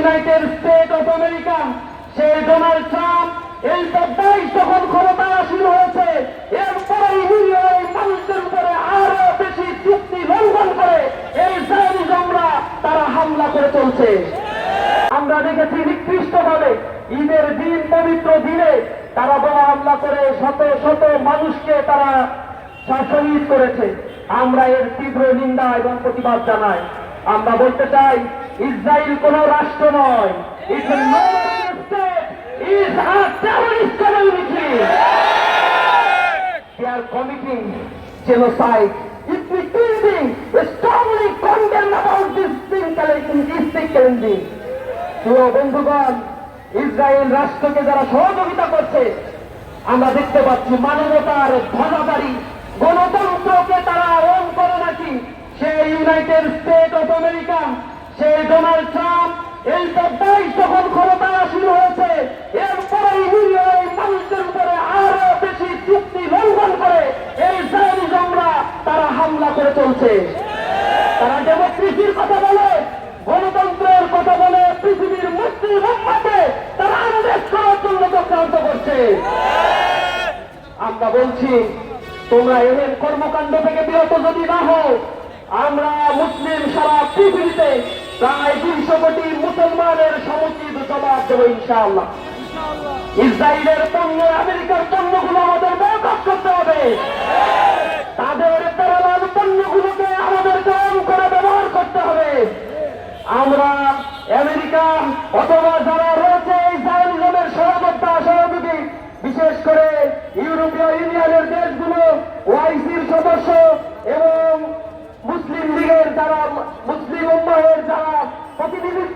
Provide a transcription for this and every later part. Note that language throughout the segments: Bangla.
ইউনাইটেড স্টেট অফ আমেরিকা সেই ডোনাল্ড ট্রাম্প এই দেশ যখন ক্ষমতায় আসীন হয়েছে এরপরে এই মানুষদের উপরে আরও বেশি চুক্তি লঙ্ঘন করে এই তারা হামলা করে চলছে। আমরা দেখেছি ঈদের দিন, পবিত্র দিনে তারা বোমা হামলা করে শত শত মানুষকে তারা করেছে। আমরা এর তীব্র নিন্দা এবং প্রতিবাদ জানাই। আমরা বলতে চাই ইসরায়েল কোন রাষ্ট্র নয়। ইসরায়েল রাষ্ট্রকে যারা সহযোগিতা করছে, আমরা দেখতে পাচ্ছি মানবতার ধনাধারী গণতন্ত্রকে তারা আরম্ভ করে নাকি সে ইউনাইটেড স্টেট অফ আমেরিকা সেই ডোনাল্ড ট্রাম্প এই দেশ যখন ক্ষমতায় আসীন হয়েছে, এরপরেই নিরীহ এই মানুষদের উপরে আরও বেশি চুক্তি লঙ্ঘন করে এই জায়নিজমরা তারা হামলা করে চলছে। তারা ডেমোক্রেসির কথা বলে, গণতন্ত্রের কথা বলে, পৃথিবীর মুসলিম উম্মাকে তারা আন্দেশ করার জন্য চক্রান্ত করছে। আমরা বলছি, তোমরা এদের কর্মকাণ্ড থেকে বিরত যদি না হও, আমরা মুসলিম সারা পৃথিবীতে প্রায় দুইশো কোটি মুসলমানের সমুচিত জবাব দেবো ইনশাআল্লাহ। ইসরায়েলের পণ্য, আমেরিকার পণ্যগুলো আমাদের বয়কট করতে হবে। তাদের প্যারালাল পণ্যগুলোকে আমাদের কম করে ব্যবহার করতে হবে আমরা আমেরিকা অথবা যারা রয়েছে এই জায়নিজমের সহযোদ্ধা সহযোগী বিশেষ করে ইউরোপীয় ইউনিয়নের দেশগুলো ওআইসির সদস্য এবং মুসলিম লীগের যারা মুসলিম উম্মাহের যারা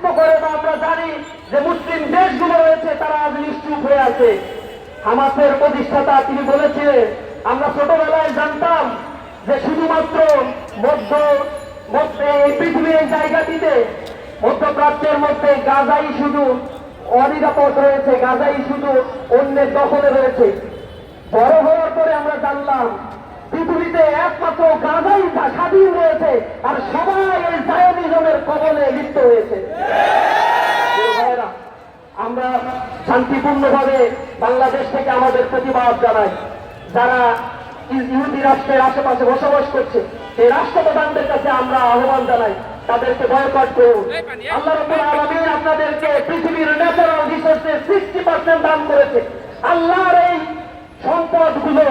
প্রতিনিধিত্ব করে বা আমরা জানি যে মুসলিম দেশগুলো রয়েছে, তারা আজ নিশ্চুপ হয়ে আছে। হামাসের প্রতিষ্ঠাতা তিনি বলেছিলেন, আমরা ছোটবেলায় জানতাম যে শুধুমাত্র মধ্য, মধ্যে এই পৃথিবীর জায়গাটিতে মধ্যপ্রাচ্যের মধ্যে গাজাই শুধু অনিরাপদ রয়েছে, গাজাই শুধু অন্যের দখলে রয়েছে। বড় হওয়ার পরে আমরা জানলাম, পৃথিবীতে একমাত্র গাজাই স্বাধীন রয়েছে আর সবাই এই জায়নিজমের কবলে লিপ্ত হয়েছে প্রিয় ভাইয়েরা, আমরা শান্তিপূর্ণভাবে বাংলাদেশ থেকে আমাদের প্রতিবাদ জানাই যারা ইহুদি রাষ্ট্রের আশেপাশে বসবাস করছে এই রাষ্ট্রপ্রধানদের কাছে আমরা আহ্বান জানাই তাদেরকে বয়কট করুন। আল্লাহ আলমী আপনাদেরকে পৃথিবীর ন্যাচারাল রিসোর্সের সিক্সটি পার্সেন্ট দান করেছে। আল্লাহর এই সম্পদগুলো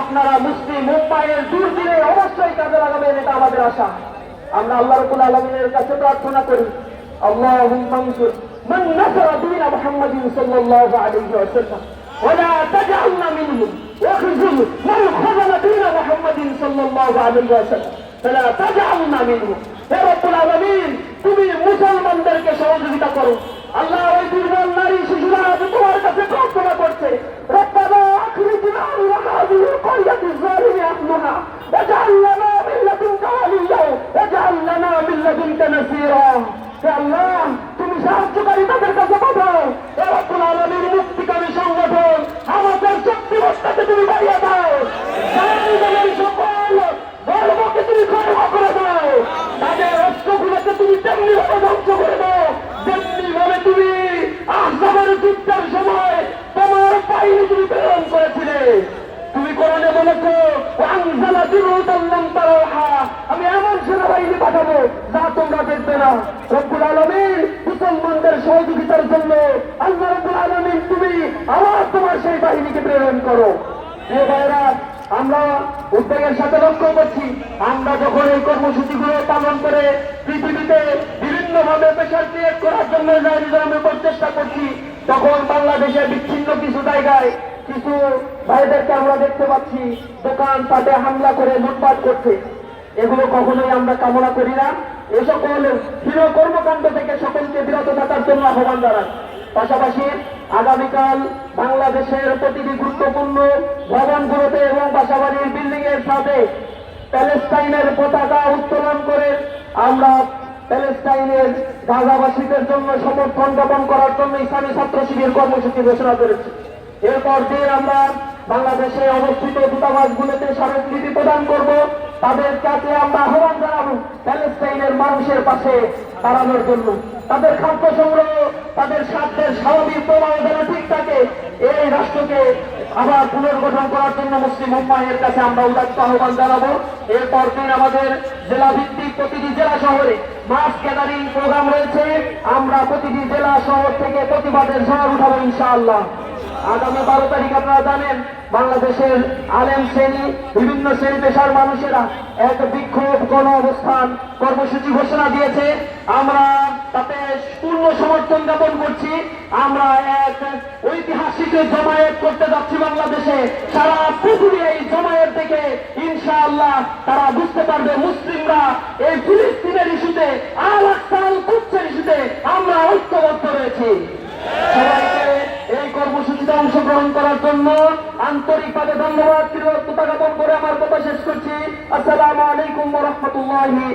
আপনারা মুসলিম মুম্বাইয়ের দিনে অবশ্যই কাজে লাগাবেন এটা আমাদের আশা। আমরা আল্লাহ রকুল আলমিনের কাছে প্রার্থনা করি। আল্লাহ হুম من نصر دين محمد صلى الله عليه وسلم ولا تجعلنا منهم واخذل من خذل دين محمد صلى الله عليه وسلم فلا تجعلنا منهم يا رب العالمين তুমি মুসলমানদেরকে সহযোগিতা করো আল্লাহ ওই দুর্বল নারী শিশুরা আজ তোমার কাছে প্রার্থনা করছে রব্বানা আখরিজনা মিন হাযিহি ধ্বংস করে দাও। তেমনি ভাবে তুমি আহসাবের যুদ্ধের সময় তোমার বাহিনী তুমি প্রেরণ করেছিলে। তুমি কোরআনে বলেছ আনজালা জুনুদাল্লাম তারাহা আমি এমন সেনাবাহিনী পাঠাবো যা তোমরা দেখবে না। রব্বুল আলামিন মুসলমানদের সহযোগিতার জন্য আল্লাহ রব্বুল আলামিন তুমি আবার তোমার সেই বাহিনীকে প্রেরণ করো। প্রিয় ভাইরা আমরা উদ্বেগের সাথে লক্ষ্য করছি। আমরা যখন এই কর্মসূচিগুলো পালন করে পৃথিবীতে বিভিন্ন ভাবে প্রেশার ক্রিয়েট করার জন্য আমরা প্রচেষ্টা করছি। তখন বাংলাদেশের বিচ্ছিন্ন কিছু জায়গায় কিছু ভাইদেরকে আমরা দেখতে পাচ্ছি, দোকান পাটে হামলা করে লুটপাট করছে। এগুলো কখনোই আমরা কামনা করি না। এ সকল হীন কর্মকাণ্ড থেকে সকলকে বিরত থাকার জন্য আহ্বান জানাই। পাশাপাশি আগামীকাল বাংলাদেশের প্রতিটি গুরুত্বপূর্ণ ভবনগুলোতে এবং বাসাবাড়ির বিল্ডিং এর সাথে প্যালেস্টাইনের পতাকা উত্তোলন করে আমরা প্যালেস্টাইনের গাজাবাসীদের জন্য সমর্থন জ্ঞাপন করার জন্য ইসলামী ছাত্র শিবির কর্মসূচি ঘোষণা করেছি। এরপর দিন আমরা বাংলাদেশে অবস্থিত দূতাবাসগুলোতে স্মারকলিপি প্রদান করব। তাদের কাছে আমরা আহ্বান জানাব প্যালেস্টাইনের মানুষের পাশে দাঁড়ানোর জন্য। তাদের খাদ্য সংগ্রহ, তাদের স্বার্থের স্বাভাবিক প্রমাণ যেন ঠিক থাকে, এই রাষ্ট্রকে আবার পুনর্গঠন করার জন্য মুসলিম উম্মাহের কাছে আমরা উদাত্ত আহ্বান জানাব। এরপর দিন আমাদের জেলা ভিত্তিক প্রতিটি জেলা শহরে মাস গ্যাদারিং প্রোগ্রাম রয়েছে। আমরা প্রতিটি জেলা শহর থেকে প্রতিবাদের ঝড় উঠাবো ইনশাআল্লাহ। আগামী বারো তারিখ আপনারা জানেন, বাংলাদেশের আলেম শ্রেণি, বিভিন্ন শ্রেণি পেশার মানুষেরা এক বিক্ষোভ গণ অবস্থান কর্মসূচি ঘোষণা দিয়েছে। আমরা তাতে পূর্ণ সমর্থন জ্ঞাপন করছি। আমরা এক ঐতিহাসিক জমায়েত করতে যাচ্ছি বাংলাদেশে। সারা পৃথিবী এই জমায়েত থেকে ইনশাআল্লাহ তারা বুঝতে পারবে মুসলিমরা এই ফিলিস্তিনের ইস্যুতে, আল আকসাল কুচ্ছের ইস্যুতে আমরা ঐক্যবদ্ধ রয়েছি। এই কর্মসূচিতে অংশগ্রহণ করার জন্য আন্তরিকভাবে ধন্যবাদ। কৃতজ্ঞতা জ্ঞাপন করে আমার কথা শেষ করছি। আসসালামু আলাইকুম রহমতুল্লাহি